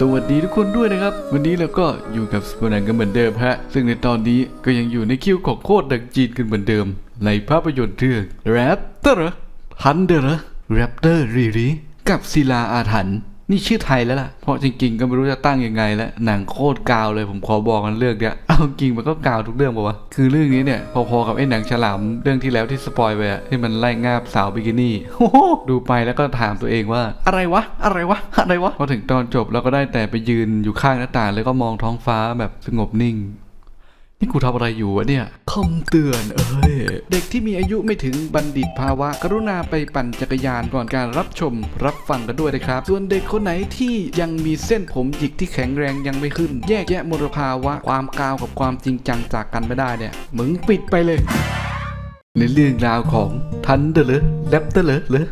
สวัสดีทุกคนด้วยนะครับ วันนี้เราก็อยู่กับสปอนังกันเหมือนเดิมฮะ ซึ่งในตอนนี้ก็ยังอยู่ในคิวของโคตรดังจีนกันเหมือนเดิม ในภาพยนตร์เรื่องแรปเตอร์ฮันเดอร์แรปเตอร์รีรีกับศิลาอาถรรพ์ นี่ชื่อไทยแล้วล่ะ เพราะจริงๆ ก็ไม่รู้จะตั้งยังไงแล้ว หนังโคตรกาวเลยผมขอบอกกันเรื่องเนี้ย เอาจริงมันก็กาวทุกเรื่องปะวะ คือเรื่องนี้เนี่ย พอๆกับไอ้หนังฉลามเรื่องที่แล้วที่สปอยไปอะที่มันไล่งาบสาวบิกินี่ดูไปแล้วก็ถามตัวเองว่า อะไรวะ อะไรวะ อะไรวะ พอถึงตอนจบเราก็ได้แต่ไปยืนอยู่ข้างหน้าต่างแล้วก็มองท้องฟ้าแบบสงบนิ่ง นี่กูทำอะไรอยู่วะเนี่ยคำเตือนเอ้ย เด็กที่มีอายุไม่ถึงบัณฑิตภาวะ กรุณาไปปั่นจักรยานก่อนการรับชม รับฟังกันด้วยนะครับ ส่วนเด็กคนไหนที่ยังมีเส้นผมหยิกที่แข็งแรงยังไม่ขึ้น แยกแยะมลภาวะ ความกาวกับความจริงจังจากกันไม่ได้เนี่ย มึงปิดไปเลย ในเรื่องราวของทันเดอร์เลแรปเตอร์เลเหรอ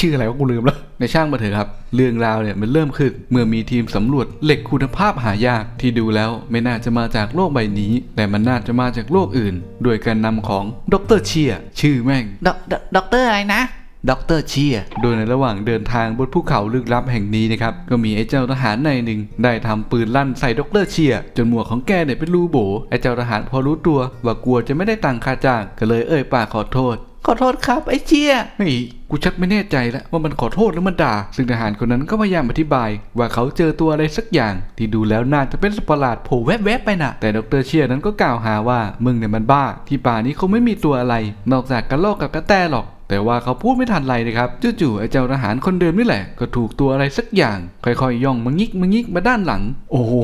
ชื่ออะไรวะกูลืมแล้วในช่างมาเถอะครับ เรื่องราวเนี่ยมันเริ่มขึ้น เมื่อมีทีมสำรวจเหล็กคุณภาพหายากที่ดูแล้วไม่น่าจะมาจากโลกใบนี้ แต่มันน่าจะมาจากโลกอื่น โดยการนำของดรเชียชื่อแม่งดอกดอกด็อกเตอร์อะไรนะดรเชีย โดยในระหว่างเดินทางบนภูเขาลึกลับแห่งนี้นะครับ ก็มีไอ้เจ้าทหารนายหนึ่งได้ทำปืนลั่นใส่ดรเชีย จนหมวกของแกเนี่ยเป็นรูโบ ไอ้เจ้าทหารพอรู้ตัวว่ากลัวจะไม่ได้ตังค่าจ้าง ก็เลยเอ่ยปากขอโทษ ขอโทษครับไอ้เชียเฮ้ย กูชักไม่แน่ใจแล้วว่ามันขอโทษหรือมันด่า ซึ่งทหารคนนั้นก็พยายามอธิบาย ว่าเขาเจอตัวอะไรสักอย่าง ที่ดูแล้วน่าจะเป็นสัตว์ลาดโผล่แวบๆไปนะแต่ดรเชียร์นั้นก็กล่าวหาว่ามึงเนี่ยมันบ้า ที่ป่านี้คงไม่มีตัวอะไร นอกจากกระรอกกับกระแตหรอกแต่ว่าเขาพูดไม่ทันไรนะครับจู่ๆไอ้เจ้าทหารคนเดิมนี่แหละ ก็ถูกตัวอะไรสักอย่าง ค่อยๆย่องมางิกมางิกมาด้านหลัง โอ้โห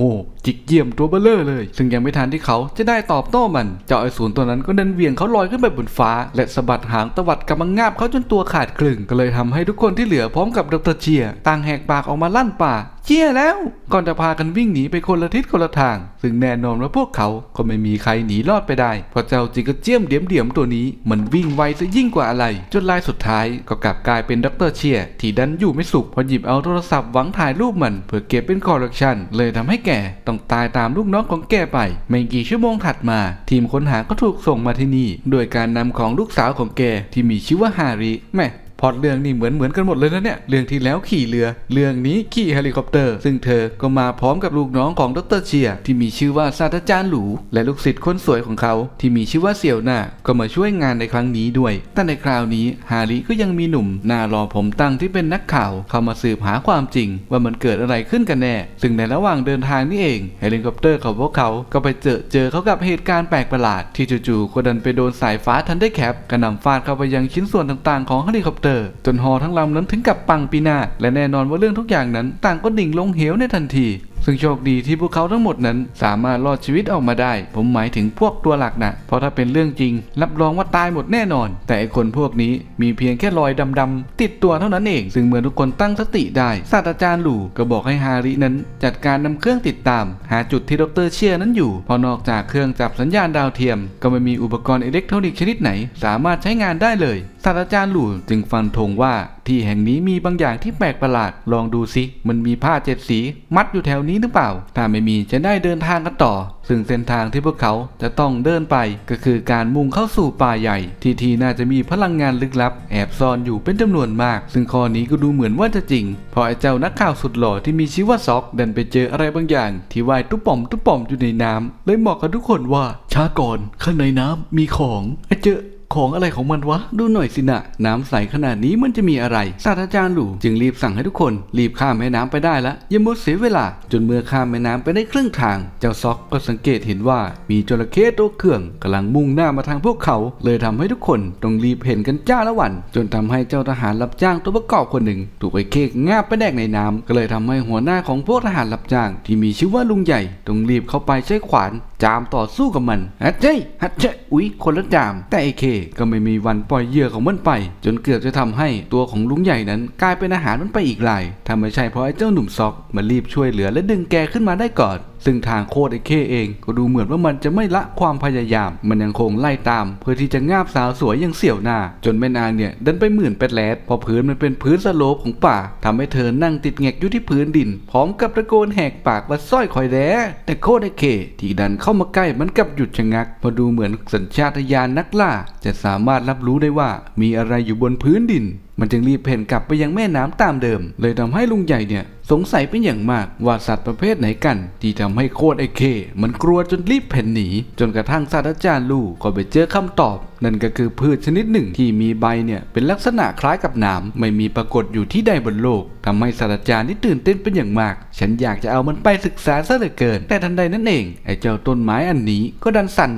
จิกเยี่ยมตัวเบลเลอร์เลย ซึ่งยังไม่ทันที่เขาจะได้ตอบโต้มัน เจ้าไอศูนตัวนั้นก็เดินเวียงเขาลอยขึ้นไปบนฟ้า และสะบัดหางตวัดกำมังงาบเขาจนตัวขาดครึ่งก็เลยทำให้ทุกคนที่เหลือพร้อมกับดรเชียร์ต่างแหกปากออกมาลั่นป่าเชียร์แล้ว ก่อนจะพากันวิ่งหนีไปคนละทิศคนละทาง ซึ่งแน่นอนว่าพวกเขาก็ไม่มีใครหนีรอดไปได้ เพราะเจ้าจิกเจียมเดียมเดียมๆตัวนี้ มันวิ่งไวซะยิ่งกว่าอะไร จนลายสุดท้ายก็กลับกลายเป็นดรเชียร์ที่ดันอยู่ไม่สุขพอหยิบเอาโทรศัพท์หวังถ่ายรูปมัน เพื่อเก็บเป็นคอลเลกชันเลยทำให้แกตองตายตามลูกน้องของแกไป ไม่กี่ชั่วโมงถัดมา ทีมค้นหาก็ถูกส่งมาที่นี่ โดยการนำของลูกสาวของแกที่มีชื่อว่าฮาริแม่ พอดเรื่องนี่เหมือนเหมือนกันหมดเลยนะเนี่ย เรื่องที่แล้วขี่เรือ เรื่องนี้ขี่เฮลิคอปเตอร์ ซึ่งเธอก็มาพร้อมกับลูกน้องของดรเชียร์ที่มีชื่อว่าศาสตราจารย์หลูและลูกศิษย์คนสวยของเขา ที่มีชื่อว่าเสี่ยวหน้าก็มาช่วยงานในครั้งนี้ด้วย แต่ในคราวนี้ฮาริก็ยังมีหนุ่มหน้ารอผมตั้งที่เป็นนักข่าว เข้ามาสืบหาความจริง ว่ามันเกิดอะไรขึ้นกันแน่ ซึ่งในระหว่างเดินทางนี่เองเฮลิคอปเตอร์ของพวกเขาก็ไปเจอเจอเขากับเหตุการณ์แปลกประหลาดที่จู่ๆก็ดันไปโดนสายฟ้าทันได้แคปกระหน่ำฟาดเข้าไปยังชิ้นส่วนต่างๆของเฮลิคอปเตอร์จนหอทั้งลำนั้นถึงกับปังปีนาและแน่นอนว่าเรื่องทุกอย่างนั้น ต่างก็ดิ่งลงเหวในทันที ซึ่งโชคดีที่พวกเขาทั้งหมดนั้น สามารถรอดชีวิตออกมาได้ ผมหมายถึงพวกตัวหลักนะเพราะถ้าเป็นเรื่องจริง รับรองว่าตายหมดแน่นอน แต่คนพวกนี้มีเพียงแค่รอยดำๆติดตัวเท่านั้นเอง ซึ่งเมื่อทุกคนตั้งสติได้ศาสตราจารย์หลู่ก็บอกให้ฮารินั้น จัดการนำเครื่องติดตาม หาจุดที่ดรเชียร์นั้นอยู่พอนอกจากเครื่องจับสัญญาณดาวเทียม ก็ไม่มีอุปกรณ์อิเล็กทรอนิกส์ชนิดไหน สามารถใช้งานได้เลยศาสตราจารย์หลู่จึงฟันธงว่า ที่แห่งนี้มีบางอย่างที่แปลกประหลาด ลองดูสิมันมีผ้าเจ็ดสี มัดอยู่แถวนี้หรือเปล่า ถ้าไม่มีจะได้เดินทางกันต่อ ซึ่งเส้นทางที่พวกเขาจะต้องเดินไป ก็คือการมุ่งเข้าสู่ป่าใหญ่ ที่ที่น่าจะมีพลังงานลึกลับ แอบซ่อนอยู่เป็นจำนวนมาก ซึ่งข้อนี้ก็ดูเหมือนว่าจะจริงเพราะไอ้เจ้านักข่าวสุดหล่อที่มีชื่อว่าซอกดันไปเจออะไรบางอย่าง ที่ว่ายตุ๊บป่อมตุ๊บป่อมอยู่ในน้ำเลยบอกกับทุกคนว่าช้าก่อนข้างในน้ำมีของไอ้เจอ ของอะไรของมันวะ ดูหน่อยสินะ น้ำใสขนาดนี้มันจะมีอะไร ศาสตราจารย์หลู่จึงรีบสั่งให้ทุกคน รีบข้ามแม่น้ำไปได้ละอย่ามัวเสียเวลา จนเมื่อข้ามแม่น้ำไปได้ครึ่งทาง เจ้าซอกก็สังเกตเห็นว่ามีจระเข้ตัวเครื่องกำลังมุ่งหน้ามาทางพวกเขา เลยทำให้ทุกคนต้องรีบเห็นกันจ้าละวัน จนทำให้เจ้าทหารรับจ้างตัวประกอบคนหนึ่ง ถูกไอ้เค้กงาบไปแดกในน้ำก็เลยทำให้หัวหน้าของพวกทหารรับจ้าง ที่มีชื่อว่าลุงใหญ่ต้องรีบเข้าไปใช้ขวาน จามต่อสู้กับมันฮัจเจฮัจเจอุ๊ยคนละจาม แต่ไอเคก็ไม่มีวันปล่อยเหยื่อของมันไป จนเกือบจะทำให้ตัวของลุงใหญ่นั้น กลายเป็นอาหารมันไปอีกรายถ้าไม่ใช่เพราะไอ้เจ้าหนุ่มซอกมารีบช่วยเหลือและดึงแกขึ้นมาได้ก่อน ซึ่งทางโคตรไอเคเองก็ดูเหมือนว่ามันจะไม่ละความพยายาม มันยังคงไล่ตาม เพื่อที่จะงาบสาวสวยย่างเสี่ยวหน้า จนแม่นางเนี่ยดันไปหมื่นเป็ดแลดพอพื้นมันเป็นพื้นสโลปของป่าทำให้เธอนั่งติดแงกอยู่ที่พื้นดิน พร้อมกับตะโกนแหกปากว่าสร้อยคอยแด้แต่โคตรไอเค ที่ดันเข้ามาใกล้มันกลับหยุดชะงักพอดูเหมือนสัญชาตญาณนักล่า จะสามารถรับรู้ได้ว่ามีอะไรอยู่บนพื้นดินมันจึงรีบเพ่นกลับไปยังแม่น้ำตามเดิม เลยทำให้ลุงใหญ่เนี่ยสงสัยเป็นอย่างมากว่าสัตว์ประเภทไหนกัน ที่ทำให้โคตรไอเค มันกลัวจนรีบเพ่นหนี จนกระทั่งศาสตราจารย์ลู่ก็ไปเจอคำตอบ นั่นก็คือพืชชนิดหนึ่งที่มีใบเนี่ยเป็นลักษณะคล้ายกับหนามไม่มีปรากฏอยู่ที่ใดบนโลกทำให้ศาสตราจารย์นี่ตื่นเต้นเป็นอย่างมาก ฉันอยากจะเอามันไปศึกษาซะเหลือเกิน แต่ทันใดนั้นเองไอเจ้าต้นไม้อันนี้ก็ดันสั่น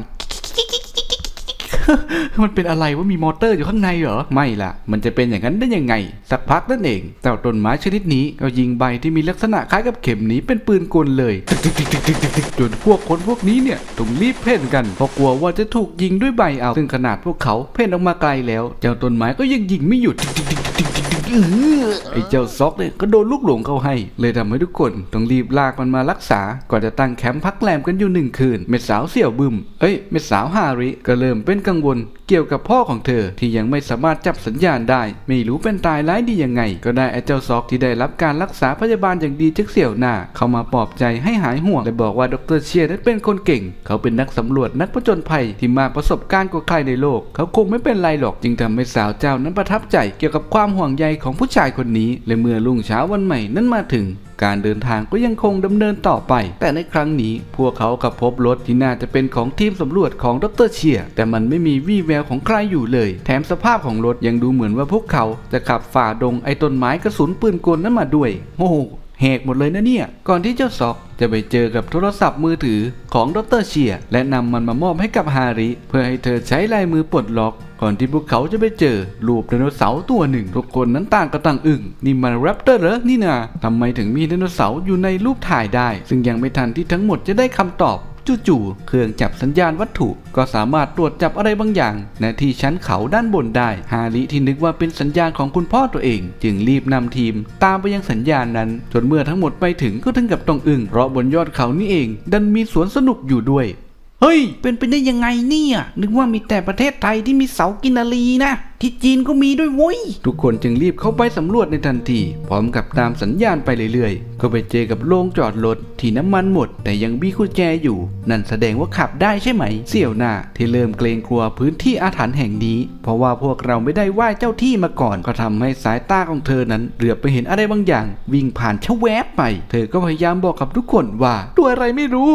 มันเป็นอะไรว่ามีมอเตอร์อยู่ข้างในเหรอ ไม่ล่ะมันจะเป็นอย่างนั้นได้ยังไง สักพักนั่นเองเจ้าต้นไม้ชนิดนี้ก็ยิงใบที่มีลักษณะคล้ายกับเข็มนี้เป็นปืนกลเลยตึกตึกตึกตึกตึกตึกตึกจนพวกคนพวกนี้เนี่ยต้องรีบเพ่นกันเพราะกลัวว่าจะถูกยิงด้วยใบเอาซึ่งขนาดพวกเขาเพ่นออกมาไกลแล้ว เจ้าต้นไม้ก็ยังยิงไม่หยุด ไอ้เจ้าซอกเนี่ยก็โดนลูกหลงเข้าให้ เลยทำให้ทุกคนต้องรีบลากมันมารักษา ก่อนจะตั้งแคมป์พักแรมกันอยู่หนึ่งคืน เม็ดสาวเสี่ยวบึมเอ้ย เม็ดสาวฮาริ ก็เริ่มเป็นกังวล เกี่ยวกับพ่อของเธอที่ยังไม่สามารถจับสัญญาณได้ ไม่รู้เป็นตายร้ายดียังไง ก็ได้ไอ้เจ้าซอกที่ได้รับการรักษาพยาบาลอย่างดีจากเสี่ยวหน้า เข้ามาปลอบใจให้หายห่วงและบอกว่าดรเชียนั้นเป็นคนเก่ง เขาเป็นนักสำรวจนักผจญภัยที่มาประสบการณ์กว่าใครในโลก เขาคงไม่เป็นไรหรอกจึงทำให้สาวเจ้านั้นประทับใจเกี่ยวกับความห่วงใยของผู้ชายคนนี้และเมื่อรุ่งเช้าวันใหม่นั้นมาถึง การเดินทางก็ยังคงดำเนินต่อไป แต่ในครั้งนี้พวกเขากับพบรถที่น่าจะเป็นของทีมสำรวจของดรเชียแต่มันไม่มีวี่แววของใครอยู่เลย แถมสภาพของรถยังดูเหมือนว่าพวกเขาจะขับฝ่าดงไอ้ต้นไม้กระสุนปืนกลนั้นมาด้วยโอ้โหแหกหมดเลยนะเนี่ย ก่อนที่เจ้าซอก จะไปเจอกับโทรศัพท์มือถือของดรเชียและนำมันมามอบให้กับฮาริ เพื่อให้เธอใช้ลายมือปลดล็อก ก่อนที่พวกเขาจะไปเจอรูปไดโนเสาร์ตัวหนึ่ง ทุกคนนั้นต่างก็ต่างอึ้งนี่มันแรปเตอร์เหรอนี่นาทำไมถึงมีไดโนเสาร์อยู่ในรูปถ่ายได้ ซึ่งยังไม่ทันที่ทั้งหมดจะได้คำตอบ จู่ๆ เครื่องจับสัญญาณวัตถุ ก็สามารถตรวจจับอะไรบางอย่างณที่ชั้นเขาด้านบนได้ ฮาริที่นึกว่าเป็นสัญญาณของคุณพ่อตัวเอง จึงรีบนำทีม ตามไปยังสัญญาณนั้น จนเมื่อทั้งหมดไปถึงก็ถึงกับต้องอึ้งเพราะบนยอดเขานี่เอง ดันมีสวนสนุกอยู่ด้วยเฮ้ย เป็นไปได้ยังไงเนี่ย นึกว่ามีแต่ประเทศไทยที่มีเสากินนารีนะที่จีนก็มีด้วยโว้ย ทุกคนจึงรีบเข้าไปสำรวจในทันที พร้อมกับตามสัญญาณไปเรื่อยๆ ก็ไปเจอกับโรงจอดรถที่น้ำมันหมด แต่ยังมีกุญแจอยู่ นั่นแสดงว่าขับได้ใช่ไหม เสี่ยวหน้าที่เริ่มเกรงกลัวพื้นที่อาถรรพ์แห่งนี้ เพราะว่าพวกเราไม่ได้ไหว้เจ้าที่มาก่อน ก็ทำให้สายตาของเธอนั้นเหลือบไปเห็นอะไรบางอย่าง วิ่งผ่านชะแวบไป เธอก็พยายามบอกกับทุกคนว่าตัวอะไรไม่รู้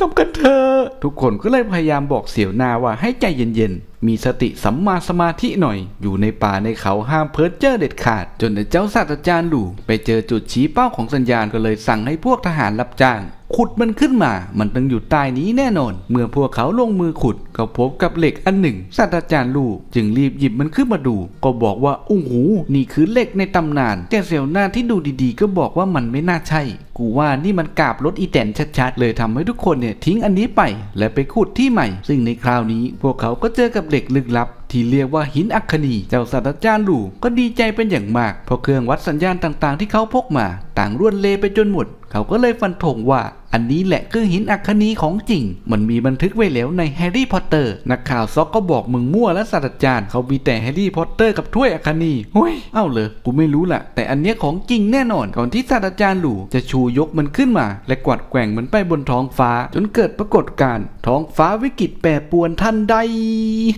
กำกันเธอทุกคนก็เลยพยายามบอกเสี่ยวนาว่าให้ใจเย็นๆ มีสติสัมมาสมาธิหน่อย อยู่ในป่าในเขาห้ามเพิร์เจอร์เด็ดขาด จนเจ้าศาสตราจารย์หลู่ไปเจอจุดชี้เป้าของสัญญาณก็เลยสั่งให้พวกทหารรับจ้าง ขุดมันขึ้นมา มันต้องอยู่ใต้นี้แน่นอน เมื่อพวกเขาลงมือขุดก็พบกับเหล็กอันหนึ่งศาสตราจารย์ลู่จึงรีบหยิบมันขึ้นมาดู ก็บอกว่าโอ้โหนี่คือเหล็กในตำนาน แต่เสี่ยวหน้าที่ดูดีๆ ก็บอกว่ามันไม่น่าใช่ กูว่านี่มันกาบรถอีแตนชัดๆ เลยทำให้ทุกคนเนี่ยทิ้งอันนี้ไป และไปขุดที่ใหม่ ซึ่งในคราวนี้พวกเขาก็เจอกับเหล็กลึกลับที่เรียกว่าหินอัคคนีเจ้าศาสตราจารย์หลู่ก็ดีใจเป็นอย่างมาก เพราะเครื่องวัดสัญญาณต่างๆ ที่เขาพกมา ต่างรวนเลไปจนหมด เขาก็เลยฟันธงว่าอันนี้แหละคือหินอัคนีของจริง มันมีบันทึกไว้แล้วในแฮร์รี่พอตเตอร์ นักข่าวซอกก็บอกมึงมั่วและศาสตราจารย์เขามีแต่แฮร์รี่พอตเตอร์กับถ้วยอัคนีเฮ้ย เอ้าเลยกูไม่รู้แหละแต่อันเนี้ยของจริงแน่นอน ก่อนที่ศาสตราจารย์หลู่จะชูยกมันขึ้นมา และกวัดแกว่งมันไปบนท้องฟ้า จนเกิดปรากฏการณ์ท้องฟ้าวิกฤตแปรปรวนทันใด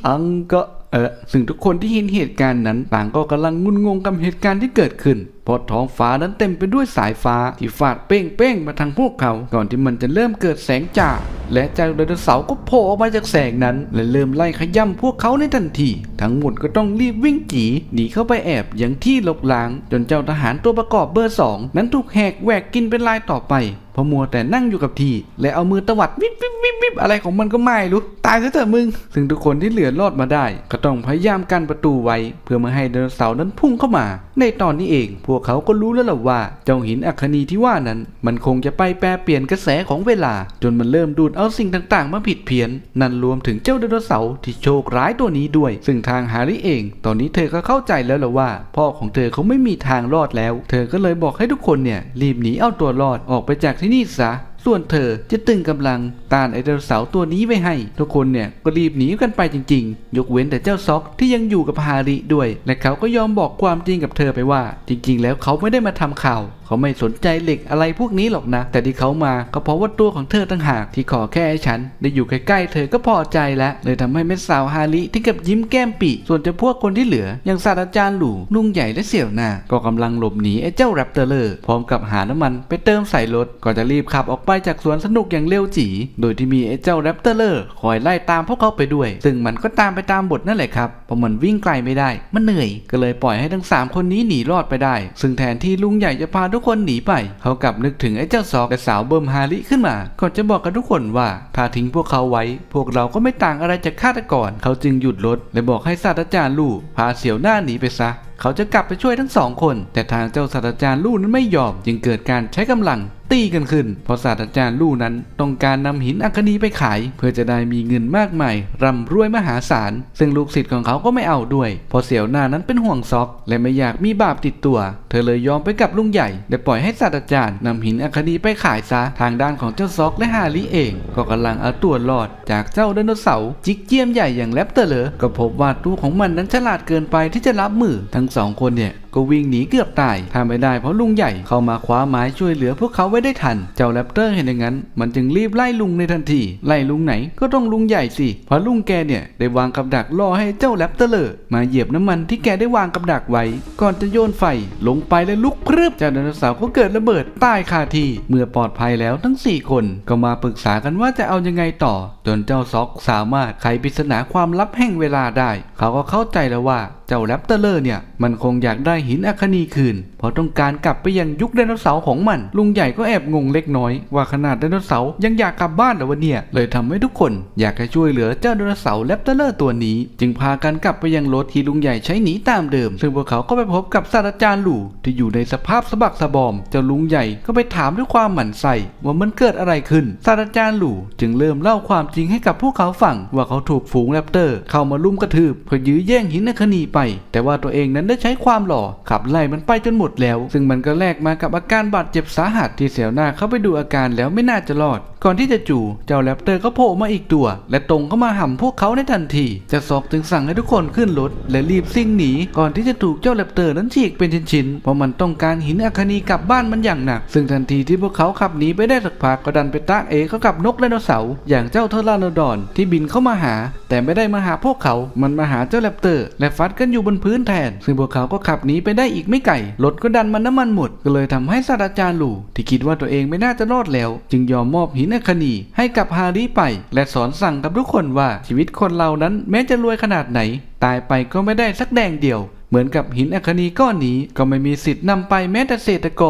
อังก็ ออซึ่งทุกคนที่เห็นเหตุการณ์นั้นต่างก็กำลังงุนงงกับเหตุการณ์ที่เกิดขึ้นเพราะท้องฟ้านั้นเต็มไปด้วยสายฟ้าที่ฟาดเป้งเป้งๆมาทางพวกเขา ก่อนที่มันจะเริ่มเกิดแสงจ้าและเจ้าไดโนเสาร์ก็โผล่ออกมาจากแสงนั้น และเริ่มไล่ขย้ำพวกเขาในทันที ทั้งหมดก็ต้องรีบวิ่งจีหนีเข้าไปแอบอยังที่หลบหลาง จนเจ้าทหารตัวประกอบเบอร์สองนั้นถูกแหกแหวกกินเป็นลายต่อไปพราะมัวแต่นั่งอยู่กับที่ และเอามือตวัดวิบวิบวิบวิบอะไรของมันก็ไม่รู้ ตายซะเถอะมึง ซึ่งทุกคนที่เหลือรอดมาได้ ก็ต้องพยายามกันประตูไว้ เพื่อไม่ให้ไดโนเสาร์นั้นพุ่งเข้ามา ในตอนนี้เองพวกเขาก็รู้แล้วล่ะว่า เจ้าหินอัคนีที่ว่านั้น มันคงจะไปแปรเปลี่ยนกระแสของเวลา จนมันเริ่มดูดเอาสิ่งต่างๆ มาผิดเพี้ยน นั่นรวมถึงเจ้าไดโนเสาร์ที่โชคร้ายตัวนี้ด้วย ซึ่งทางฮาริเอง ตอนนี้เธอก็เข้าใจแล้วล่ะว่า พ่อของเธอเขาไม่มีทางรอดแล้ว เธอก็เลยบอกให้ทุกคนเนี่ยรีบหนีเอาตัวรอดออกไปจากที่นี่ซะ ส่วนเธอจะตึงกำลังต้านไอเดลเสาตัวนี้ไว้ให้ ทุกคนเนี่ยก็รีบหนีกันไปจริง ๆ ยกเว้นแต่เจ้าซ็อกที่ยังอยู่กับฮาริด้วย และเขาก็ยอมบอกความจริงกับเธอไปว่า จริง ๆ แล้วเขาไม่ได้มาทำข่าวเขาไม่สนใจเหล็กอะไรพวกนี้หรอกนะ แต่ที่เขามาก็เพราะว่าตัวของเธอต่างหากที่ขอแค่ให้ฉัน ได้อยู่ใกล้ๆเธอก็พอใจแล้ว เลยทำให้แม่สาวฮาริที่กับยิ้มแก้มปีส่วนจะพวกคนที่เหลือ อย่างศาสตราจารย์หลู่ลุงใหญ่และเสี่ยวหน้าก็กำลังหลบหนีไอ้เจ้าแรปเตอร์เลอร์พร้อมกับหาน้ำมันไปเติมใส่รถก็จะรีบขับออกไปจากสวนสนุกอย่างเร็วจีโดยที่มีไอ้เจ้าแรปเตอร์เลอร์คอยไล่ตามพวกเขาไปด้วย ซึ่งมันก็ตามไปตามบทนั่นแหละครับเพราะมันวิ่งไกลไม่ได้ มันเหนื่อย ก็เลยปล่อยให้ทั้งสามคนนี้หนีรอดไปได้ ซึ่งแทนที่ลุงใหญ่จะพาทุกคนหนีไป เขากลับนึกถึงไอ้เจ้าซอกและสาวเบิร์มฮาริขึ้นมาก่อนจะบอกกับทุกคนว่าถ้าทิ้งพวกเขาไว้ พวกเราก็ไม่ต่างอะไรจากฆาตกรเขาจึงหยุดรถและบอกให้ศาสตราจารย์ลู่พาเสี่ยวหน้าหนีไปซะเขาจะกลับไปช่วยทั้งสองคน แต่ทางเจ้าศาสตราจารย์ลู่นั้นไม่ยอมจึงเกิดการใช้กำลังตีกันขึ้น เพราะศาสตราจารย์ลู่นั้นต้องการนำหินอัคนีไปขาย เพื่อจะได้มีเงินมากมายร่ำรวยมหาศาล ซึ่งลูกศิษย์ของเขาก็ไม่เอาด้วย เพราะเสี่ยวหน้านั้นเป็นห่วงซอก และไม่อยากมีบาปติดตัว เธอเลยยอมไปกับลุงใหญ่และปล่อยให้ศาสตราจารย์นำหินอัคนีไปขายซะ ทางด้านของเจ้าซอกและฮาริเอง ก็กำลังเอาตัวรอด จากเจ้าไดโนเสาร์จิกเจียมใหญ่อย่างแรปเตอร์เลอก็พบว่าตัวของมันนั้นฉลาดเกินไปที่จะรับมือทั้งสองคนเนี่ย ก็วิ่งหนีเกือบตายทำไม่ได้เพราะลุงใหญ่เข้ามาคว้าไม้ช่วยเหลือพวกเขาไว้ได้ทัน เจ้าแรปเตอร์เห็นอย่างนั้น มันจึงรีบไล่ลุงในทันที ไล่ลุงไหนก็ต้องลุงใหญ่สิเพราะลุงแกเนี่ยได้วางกับดักล่อให้เจ้าแรปเตอร์มาเหยียบน้ำมันที่แกได้วางกับดักไว้ ก่อนจะโยนไฟลงไปและลุกพรึบเจ้าไดโนเสาร์ก็เกิดระเบิดตายคาที่เมื่อปลอดภัยแล้วทั้ง 4 คนก็มาปรึกษากันว่าจะเอายังไงต่อ จนเจ้าซ็อกสามารถไขปริศนาความลับแห่งเวลาได้ เขาก็เข้าใจแล้วว่าเจ้าแรปเตอร์เลอร์เนี่ยมันคงอยากได้หินอัคนีคืนเพราะต้องการกลับไปยังยุคไดโนเสาร์ของมัน ลุงใหญ่ก็แอบงงเล็กน้อย ว่าขนาดไดโนเสาร์ยังอยากกลับบ้านเหรอวะเนี่ย เลยทำให้ทุกคนอยากจะช่วยเหลือเจ้าไดโนเสาร์แรปเตอร์ตัวนี้ จึงพากันกลับไปยังรถที่ลุงใหญ่ใช้หนีตามเดิม ซึ่งพวกเขาก็ไปพบกับศาสตราจารย์หลู่ที่อยู่ในสภาพสะบักสะบอมเจ้าลุงใหญ่ก็ไปถามด้วยความหมั่นไส้ว่ามันเกิดอะไรขึ้นศาสตราจารย์หลู่จึงเริ่มเล่าความจริงให้กับพวกเขาฟังว่าเขาถูกฝูงแรปเตอร์เข้ามาลุมกระทืบเพื่อยื้อแย่งหินอคนีไป แต่ว่าตัวเองนั้นได้ใช้ความหล่อขับไล่มันไปจนหมดแล้ว ซึ่งมันก็แลกมากับอาการบาดเจ็บสาหัสที่เสียวหน้าเข้าไปดูอาการแล้วไม่น่าจะรอด ก่อนที่จะจู่เจ้าแรปเตอร์ก็โผล่มาอีกตัว และตรงเข้ามาห่ำพวกเขาในทันทีจะซอกจึงสั่งให้ทุกคนขึ้นรถและรีบซิ่งหนีก่อนที่จะถูกเจ้าแรปเตอร์นั้นฉีกเป็นชิ้นๆเพราะมันต้องการหินอัคนีกลับบ้านมันอย่างหนัก ซึ่งทันทีที่พวกเขาขับหนีไปได้สักพักก็ดันไปตากเอเขากับนกไดโนเสาร์อย่างเจ้าเทอร์านดอนที่บินเข้ามาหา แต่ไม่ได้มาหาพวกเขา มันมาหาเจ้าแรปเตอร์ และฟัดกันอยู่บนพื้นแทน ซึ่งพวกเขาก็ขับหนีไปได้อีกไม่ไกลรถก็ดันมันน้ำมันหมด ก็เลยทำให้ศาสตราจารย์หลู่ที่คิดว่าตัวเองไม่น่าจะรอดแล้ว จึงยอมมอบหินนคณีให้กับฮารีไป และสอนสั่งกับทุกคนว่าชีวิตคนเรานั้นแม้จะรวยขนาดไหน ตายไปก็ไม่ได้สักแดงเดียว เหมือนกับหินอัคนีก้อนนี้ก็ไม่มีสิทธิ์นำไปแม้แต่เศษตะก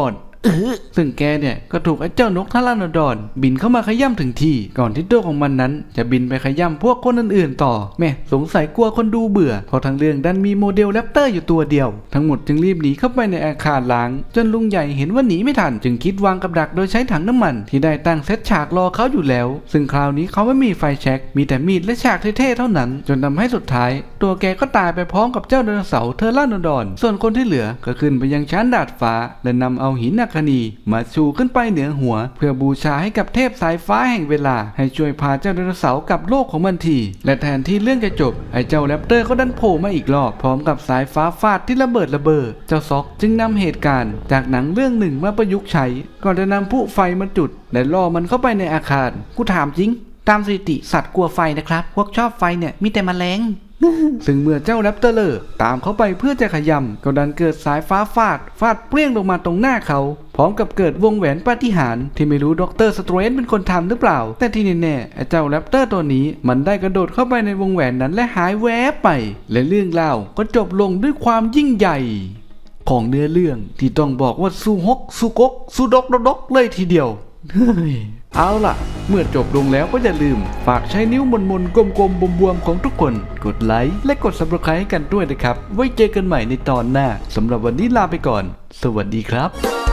ซึ่งแกเนี่ยก็ถูกไอ้เจ้านกทาราโนดอน บินเข้ามาขย้ำถึงที่ ก่อนที่ตัวของมันนั้น จะบินไปขย้ำพวกคนอื่นๆต่อ แม่สงสัยกลัวคนดูเบื่อเพราะทั้งเรื่องดันมีโมเดลแรปเตอร์อยู่ตัวเดียว ทั้งหมดจึงรีบหนีเข้าไปในอาคารล้าง จนลุงใหญ่เห็นว่าหนีไม่ทัน จึงคิดวางกับดักโดยใช้ถังน้ำมัน ที่ได้ตั้งเซตฉากรอเขาอยู่แล้ว ซึ่งคราวนี้เขาไม่มีไฟแช็กมีแต่มีดและฉากเท่ๆเท่านั้น จนทำให้สุดท้าย ตัวแกก็ตายไปพร้อมกับเจ้าไดโนเสาร์เทอร่านดอน ส่วนคนที่เหลือก็ขึ้นไปยังชั้นดาดฟ้าและนำเอาหินอัคนีมาชูขึ้นไปเหนือหัว เพื่อบูชาให้กับเทพสายฟ้าแห่งเวลา ให้ช่วยพาเจ้าไดโนเสาร์กลับโลกของมันที และแทนที่เรื่องจะจบไอ้เจ้าแรปเตอร์ก็ดันโผล่มาอีกรอบ พร้อมกับสายฟ้าฟาดที่ระเบิดระเบิดเจ้าซอกจึงนำเหตุการณ์ จากหนังเรื่องหนึ่งมาประยุกต์ใช้ ก่อนจะนำผู้ไฟมาจุด และล่อมันเข้าไปในอาคาร กูถามจริง ตามสถิติสัตว์กลัวไฟนะครับ พวกชอบไฟเนี่ยมีแต่มแมลงซึ่งเมื่อเจ้าแรปเตอร์เลอร์ตามเขาไปเพื่อจะขยำก็ดันเกิดสายฟ้าฟาด ฟาดเปรี้ยงลงมาตรงหน้าเขา พร้อมกับเกิดวงแหวนปาฏิหาริย์ที่ไม่รู้ด็อกเตอร์สเตรนเป็นคนทำหรือเปล่า แต่ที่แน่ๆไอ้เจ้าแรปเตอร์ตัวนี้ มันได้กระโดดเข้าไปในวงแหวนนั้นและหายแวบไป และเรื่องราก็จบลงด้วยความยิ่งใหญ่ของเนื้อเรื่องที่ต้องบอกว่าสู้ฮกสู้กกสู้ดกดกดกเลยทีเดียวเฮ้ยเอาล่ะ เมื่อจบลงแล้วก็อย่าลืม ฝากใช้นิ้วมนมนกลมๆบวมๆ ของทุกคน กดไลค์ และกด subscribe ให้กันด้วยนะครับ ไว้เจอกันใหม่ในตอนหน้าสำหรับวันนี้ลาไปก่อน สวัสดีครับ